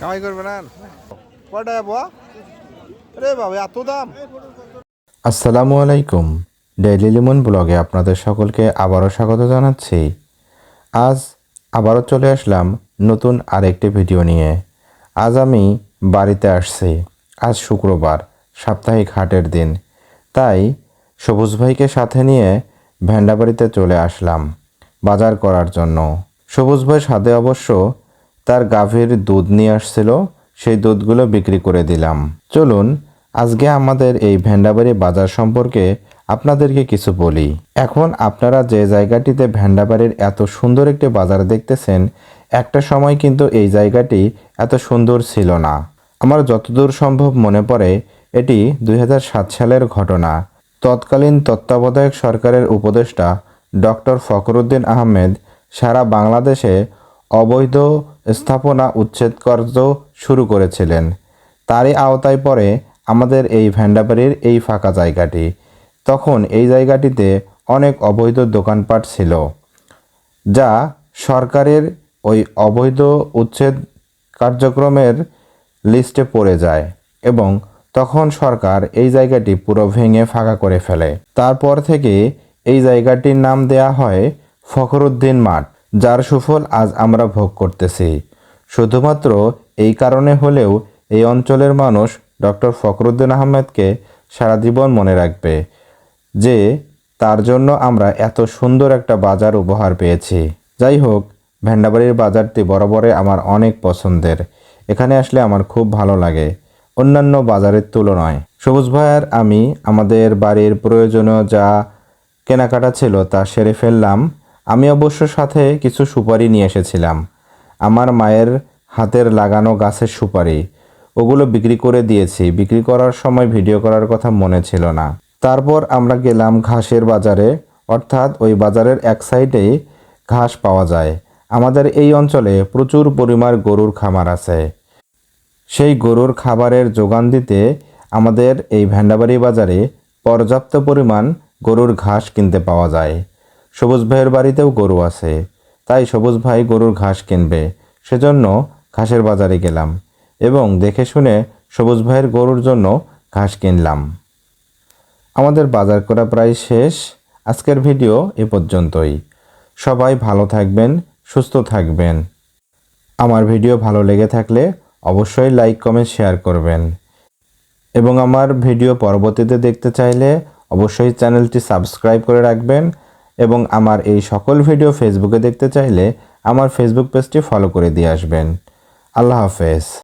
কামাই করবে না? রে এত দাম। আসসালামু আলাইকুম। ডেইলি লিমন ব্লগে আপনাদের সকলকে আবারও স্বাগত জানাচ্ছি। আজ আবারও চলে আসলাম নতুন আরেকটি ভিডিও নিয়ে। আজ আমি বাড়িতে আসছি। আজ শুক্রবার, সাপ্তাহিক হাটের দিন। তাই সবুজ ভাইকে সাথে নিয়ে ভেন্ডাবাড়িতে চলে আসলাম বাজার করার জন্য। সবুজ ভাই সাথে অবশ্য তার গাভীর দুধ নিয়ে আসছিল, সেই দুধগুলো বিক্রি করে দিলাম। চলুন, আজকে আমাদের এই ভেন্ডাবাড়ি বাজার সম্পর্কে আপনাদেরকে কিছু বলি। এখন আপনারা যে জায়গাটিতে ভেন্ডাবাড়ির এত সুন্দর একটি বাজার দেখতেছেন, একটা সময় কিন্তু এই জায়গাটি এত সুন্দর ছিল না। আমার যতদূর সম্ভব মনে পড়ে, এটি দু হাজার সাত সালের ঘটনা। তৎকালীন তত্ত্বাবধায়ক সরকারের উপদেষ্টা ডক্টর ফখরুদ্দিন আহমেদ সারা বাংলাদেশে অবৈধ স্থাপনা উচ্ছেদ কার্য শুরু করেছিলেন। তারই আওতায় পড়ে আমাদের এই ভ্যান্ডাবাড়ির এই ফাঁকা জায়গাটি। তখন এই জায়গাটিতে অনেক অবৈধ দোকানপাট ছিল, যা সরকারের ওই অবৈধ উচ্ছেদ কার্যক্রমের লিস্টে পড়ে যায় এবং তখন সরকার এই জায়গাটি পুরো ভেঙে ফাঁকা করে ফেলে। তারপর থেকে এই জায়গাটির নাম দেয়া হয় ফখরুদ্দিন মাঠ। যার সুফল আজ আমরা ভোগ করতেছি। শুধুমাত্র এই কারণে হলেও এই অঞ্চলের মানুষ ডক্টর ফখরুদ্দিন আহমেদকে সারা জীবন মনে রাখবে যে তার জন্য আমরা এত সুন্দর একটা বাজার উপহার পেয়েছি। যাই হোক, ভেন্ডাবাড়ির বাজারটি বরাবরে আমার অনেক পছন্দের। এখানে আসলে আমার খুব ভালো লাগে, অন্যান্য বাজারের তুলনায়। সবুজ ভাইয়ার আমি, আমাদের বাড়ির প্রয়োজনীয় যা কেনাকাটা ছিল তা সেরে ফেললাম। আমি অবশ্য সাথে কিছু সুপারি নিয়ে এসেছিলাম। আমার মায়ের হাতের লাগানো গাছের সুপারি। ওগুলো বিক্রি করে দিয়েছি। বিক্রি করার সময় ভিডিও করার কথা মনে ছিল না। তারপর আমরা গেলাম ঘাসের বাজারে। অর্থাৎ ওই বাজারের এক সাইডেই ঘাস পাওয়া যায়। আমাদের এই অঞ্চলে প্রচুর পরিমাণ গরুর খামার আছে। সেই গরুর খাবারের যোগান দিতে আমাদের এই ভেন্ডাবাড়ি বাজারে পর্যাপ্ত পরিমাণ গরুর ঘাস কিনতে পাওয়া যায়। সবুজ ভাইয়ের বাড়িতেও গরু আছে। তাই সবুজ ভাই গরুর ঘাস কিনবে। সেজন্য ঘাসের বাজারে গেলাম এবং দেখে শুনে সবুজ ভাইয়ের গরুর জন্য ঘাস কিনলাম। আমাদের বাজার করা প্রায় শেষ। আজকের ভিডিও এ পর্যন্তই। সবাই ভালো থাকবেন, সুস্থ থাকবেন। আমার ভিডিও ভালো লেগে থাকলে অবশ্যই লাইক, কমেন্ট, শেয়ার করবেন। এবং আমার ভিডিও পরবর্তীতে দেখতে চাইলে অবশ্যই চ্যানেলটি সাবস্ক্রাইব করে রাখবেন। এবং আমার এই সকল ভিডিও ফেসবুকে দেখতে চাইলে আমার ফেসবুক পেজটি ফলো করে দিয়ে আসবেন। আল্লাহ হাফেজ।